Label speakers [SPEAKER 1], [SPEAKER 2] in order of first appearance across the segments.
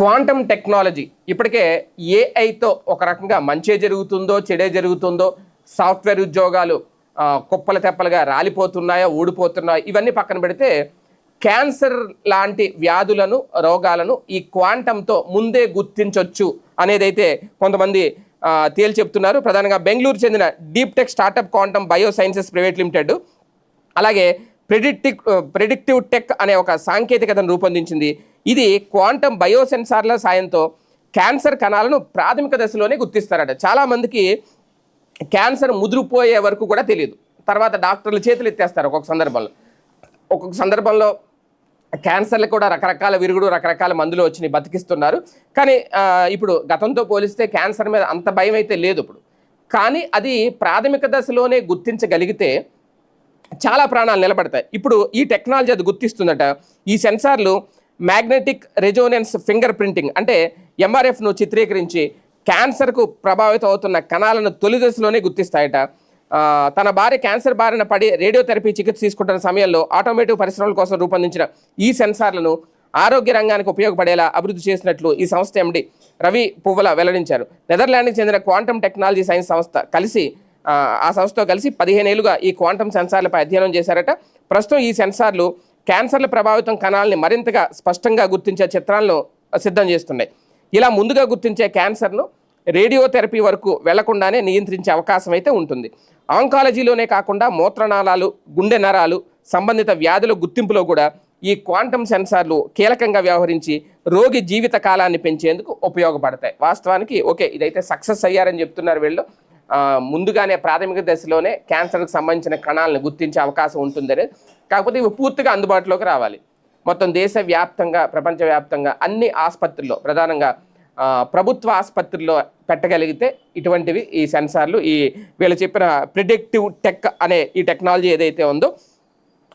[SPEAKER 1] Quantum technology. ఇప్పటికే ఏఐతో ఒక రకంగా మంచే జరుగుతుందో చెడే జరుగుతుందో సాఫ్ట్వేర్ ఉద్యోగాలు కుప్పల తెప్పలుగా రాలిపోతున్నాయో ఊడిపోతున్నాయో ఇవన్నీ పక్కన పెడితే క్యాన్సర్ లాంటి వ్యాధులను రోగాలను ఈ క్వాంటంతో ముందే గుర్తించవచ్చు అనేదైతే కొంతమంది తేల్చి చెప్తున్నారు. ప్రధానంగా బెంగళూరు చెందిన deep tech startup quantum bio sciences private limited అలాగే ప్రెడిక్టివ్ ప్రెడిక్టివ్ టెక్ అనే ఒక సాంకేతికతను రూపొందించింది. ఇది క్వాంటమ్ బయోసెన్సార్ల సాయంతో క్యాన్సర్ కణాలను ప్రాథమిక దశలోనే గుర్తిస్తారట. చాలామందికి క్యాన్సర్ ముదిరిపోయే వరకు కూడా తెలియదు. తర్వాత డాక్టర్లు చేతులు ఎత్తేస్తారు ఒక్కొక్క సందర్భంలో. ఒక్కొక్క సందర్భంలో క్యాన్సర్లు కూడా రకరకాల విరుగుడు రకరకాల మందులు వచ్చినాయి బతికిస్తున్నారు. కానీ ఇప్పుడు గతంతో పోలిస్తే క్యాన్సర్ మీద అంత భయం అయితే లేదు ఇప్పుడు. కానీ అది ప్రాథమిక దశలోనే గుర్తించగలిగితే చాలా ప్రాణాలు నిలబడతాయి. ఇప్పుడు ఈ టెక్నాలజీ అది గుర్తిస్తుందట. ఈ సెన్సార్లు మ్యాగ్నెటిక్ రెజోనెన్స్ ఫింగర్ ప్రింటింగ్ అంటే ఎంఆర్ఎఫ్ను చిత్రీకరించి క్యాన్సర్కు ప్రభావితం అవుతున్న కణాలను తొలి దశలోనే గుర్తిస్తాయట. తన భార్య క్యాన్సర్ బారిన పడి రేడియోథెరపీ చికిత్స తీసుకుంటున్న సమయంలో ఆటోమేటివ్ పరిశ్రమల కోసం రూపొందించిన ఈ సెన్సార్లను ఆరోగ్య రంగానికి ఉపయోగపడేలా అభివృద్ధి చేసినట్లు ఈ సంస్థ ఎండి రవి పువ్వల వెల్లడించారు. నెదర్లాండ్కి చెందిన క్వాంటమ్ టెక్నాలజీ సైన్స్ సంస్థ కలిసి ఆ, ఆ సంస్థతో కలిసి పదిహేను ఏళ్ళుగా ఈ క్వాంటమ్ సెన్సార్లపై అధ్యయనం చేశారట. ప్రస్తుతం ఈ సెన్సార్లు క్యాన్సర్ల ప్రభావితం కణాలని మరింతగా స్పష్టంగా గుర్తించే చిత్రాలను సిద్ధం చేస్తున్నాయి. ఇలా ముందుగా గుర్తించే క్యాన్సర్ను రేడియోథెరపీ వరకు వెళ్ళకుండానే నియంత్రించే అవకాశం అయితే ఉంటుంది. ఆంకాలజీలోనే కాకుండా మూత్రనాళాలు గుండె నరాలు సంబంధిత వ్యాధుల గుర్తింపులో కూడా ఈ క్వాంటమ్ సెన్సార్లు కీలకంగా వ్యవహరించి రోగి జీవిత కాలాన్ని పెంచేందుకు ఉపయోగపడతాయి. వాస్తవానికి ఓకే ఇదైతే సక్సెస్ అయ్యారని చెప్తున్నారు వీళ్ళు. ముందుగానే ప్రాథమిక దశలోనే క్యాన్సర్కి సంబంధించిన కణాలను గుర్తించే అవకాశం ఉంటుందని. కాకపోతే ఇవి పూర్తిగా అందుబాటులోకి రావాలి. మొత్తం దేశవ్యాప్తంగా ప్రపంచవ్యాప్తంగా అన్ని ఆసుపత్రుల్లో ప్రధానంగా ప్రభుత్వ ఆసుపత్రుల్లో పెట్టగలిగితే ఇటువంటివి ఈ సెన్సార్లు ఈ వీళ్ళు చెప్పిన ప్రిడిక్టివ్ టెక్ అనే ఈ టెక్నాలజీ ఏదైతే ఉందో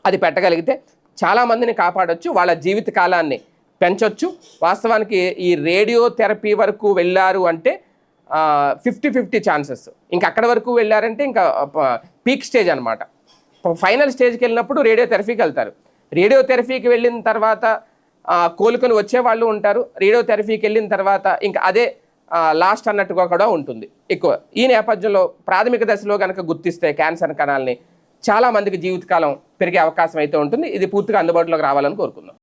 [SPEAKER 1] అది పెట్టగలిగితే చాలామందిని కాపాడొచ్చు వాళ్ళ జీవిత కాలాన్ని పెంచొచ్చు. వాస్తవానికి ఈ రేడియో థెరపీ వరకు వెళ్ళారు అంటే ఫిఫ్టీ ఫిఫ్టీ ఛాన్సెస్ ఇంకా అక్కడ వరకు వెళ్ళారంటే ఇంకా పీక్ స్టేజ్ అనమాట ఫైనల్ స్టేజ్కి వెళ్ళినప్పుడు రేడియోథెరపీకి వెళ్తారు. రేడియో థెరపీకి వెళ్ళిన తర్వాత కోలుకొని వచ్చే వాళ్ళు ఉంటారు. రేడియో థెరపీకి వెళ్ళిన తర్వాత ఇంకా అదే లాస్ట్ అన్నట్టుగా కూడా ఉంటుంది. ఎక్కువ. ఈ నేపథ్యంలో ప్రాథమిక దశలో కనుక గుర్తిస్తే క్యాన్సర్ కణాలని చాలా మందికి జీవితకాలం పెరిగే అవకాశం అయితే ఉంటుంది. ఇది పూర్తిగా అందుబాటులోకి రావాలని కోరుకుందాం.